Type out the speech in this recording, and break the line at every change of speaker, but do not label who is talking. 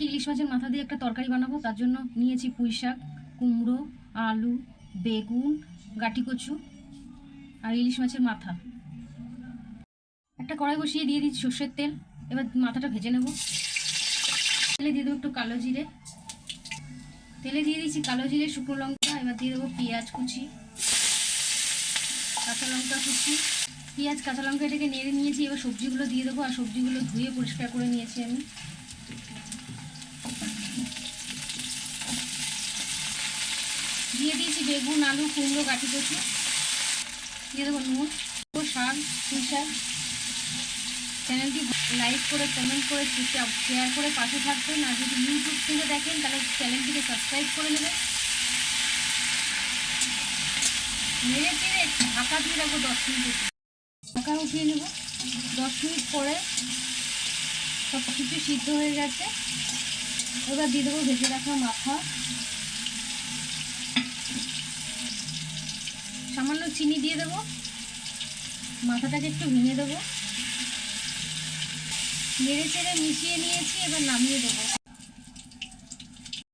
আজকে ইলিশ মাছের মাথা দিয়ে একটা তরকারি বানাবো, তার জন্য নিয়েছি পুঁই শাক, কুমড়ো, আলু, বেগুন, গাটি কচু আর ইলিশ মাছের মাথা। একটা কড়াই বসিয়ে দিয়ে দিচ্ছি সর্ষের তেল, এবার মাথাটা ভেজে নেব। তেলে দিয়ে দেবো একটু কালো জিরে। তেলে দিয়ে দিচ্ছি কালো জিরে, শুকনো লঙ্কা, এবার দিয়ে দেবো পেঁয়াজ কুচি, কাঁচা লঙ্কা কুচি। পেঁয়াজ, কাঁচা লঙ্কা এটাকে নেড়ে নিয়েছি, এবার সবজিগুলো দিয়ে দেবো, আর সবজিগুলো ধুয়ে পরিষ্কার করে নিয়েছি আমি। দিয়ে দিয়েছি বেগুন, আলু, কুমড়ো, গাঠি কচু। দিয়ে দেবো নুন শাক, পুঁই শাক। চ্যানেলটি লাইক করে কমেন্ট করে শেয়ার করে পাশে থাকবেন। আর যদি ইউটিউব থেকে দেখেন, তাহলে চ্যানেলটিকে সাবস্ক্রাইব করে নেবেন। নেড়ে চেড়ে ঢাকা দিয়ে রাখব দশ মিনিট ঢাকা উঠিয়ে নেব। দশ মিনিট পরে সব কিছু সিদ্ধ হয়ে গেছে। এবার দিয়ে দেবো ভেজে রাখা মাথা। চিনি দিয়ে দেবো। মাথাটাকে একটু ভেঙে দেবো। নেড়ে চেড়ে মিশিয়ে নিয়েছি এবার নামিয়ে দেবো।